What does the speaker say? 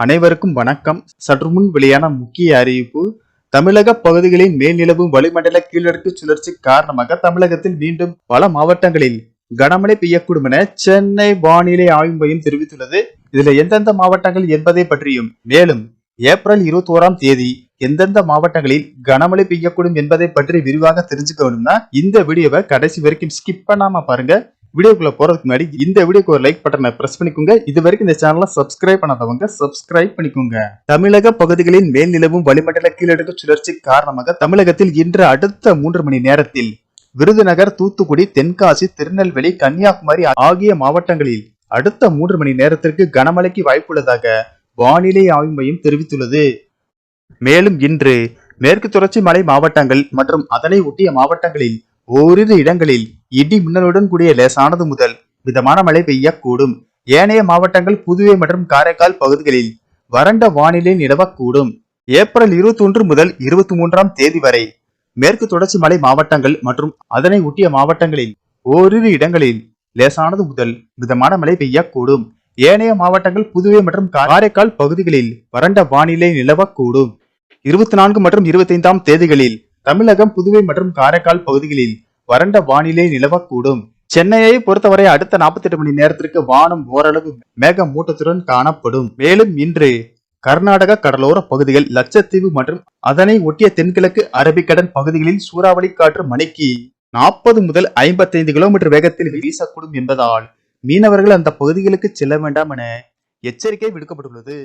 அனைவருக்கும் வணக்கம். சற்று முன் வெளியான முக்கிய அறிவிப்பு தமிழக பகுதிகளின் மேல்நிலவு வளிமண்டல கீழடுக்கு சுழற்சி காரணமாக தமிழகத்தில் மீண்டும் பல மாவட்டங்களில் கனமழை பெய்யக்கூடும் என சென்னை வானிலை ஆய்வு மையம் தெரிவித்துள்ளது. இதுல எந்தெந்த மாவட்டங்கள் என்பதை பற்றியும் மேலும் ஏப்ரல் இருபத்தி ஓராம் தேதி எந்தெந்த மாவட்டங்களில் கனமழை பெய்யக்கூடும் என்பதை பற்றி விரிவாக தெரிஞ்சுக்கணும்னா இந்த வீடியோவை கடைசி வரைக்கும் ஸ்கிப் பண்ணாம பாருங்க. வீடியோக்குள்ள போறதுக்கு முன்னாடி இந்த வீடியோக்கு ஒரு லைக் பட்டனை பிரஸ் பண்ணிக்கோங்க. இது வரைக்கும் இந்த சேனலை சப்ஸ்கிரைப் பண்ணாதவங்க சப்ஸ்கிரைப் பண்ணிக்கோங்க. தமிழக பகுதிகளின் மேல் நிலவும் வளிமண்டல கீழடுக்கு சுழற்சி காரணமாக தமிழகத்தில் இன்று அடுத்த மூன்று மணி நேரத்தில் விருதுநகர் தூத்துக்குடி தென்காசி திருநெல்வேலி கன்னியாகுமரி ஆகிய மாவட்டங்களில் அடுத்த மூன்று மணி நேரத்திற்கு கனமழைக்கு வாய்ப்புள்ளதாக வானிலை ஆய்வு மையம் தெரிவித்துள்ளது. மேலும் இன்று மேற்கு தொடர்ச்சி மலை மாவட்டங்கள் மற்றும் அதனை ஒட்டிய மாவட்டங்களில் ஓரிரு இடங்களில் இடி மின்னலுடன் கூடிய லேசானது முதல் மிதமான மழை பெய்யக்கூடும். ஏனைய மாவட்டங்கள் புதுவை மற்றும் காரைக்கால் பகுதிகளில் வறண்ட வானிலை நிலவக்கூடும். ஏப்ரல் இருபத்தி ஒன்று முதல் இருபத்தி மூன்றாம் தேதி வரை மேற்கு தொடர்ச்சி மலை மாவட்டங்கள் மற்றும் அதனை ஒட்டிய மாவட்டங்களில் ஓரிரு இடங்களில் லேசானது முதல் மிதமான மழை பெய்யக்கூடும். ஏனைய மாவட்டங்கள் புதுவை மற்றும் காரைக்கால் பகுதிகளில் வறண்ட வானிலை நிலவக்கூடும். இருபத்தி நான்கு மற்றும் இருபத்தி ஐந்தாம் தேதிகளில் தமிழகம் புதுவை மற்றும் காரைக்கால் பகுதிகளில் வறண்ட வானிலை நிலவக்கூடும். சென்னையை பொறுத்தவரை அடுத்த 48 மணி நேரத்திற்கு வானம் ஓரளவு மேக மூட்டத்துடன் காணப்படும். மேலும் இன்று கர்நாடக கடலோர பகுதிகள் லட்சத்தீவு மற்றும் அதனை ஒட்டிய தென்கிழக்கு அரபிக்கடல் பகுதிகளில் சூறாவளி காற்று மணிக்கு நாற்பது முதல் ஐம்பத்தைந்து கிலோமீட்டர் வேகத்தில் வீசக்கூடும் என்பதால் மீனவர்கள் அந்த பகுதிகளுக்கு செல்ல வேண்டாம் என எச்சரிக்கை விடுக்கப்பட்டுள்ளது.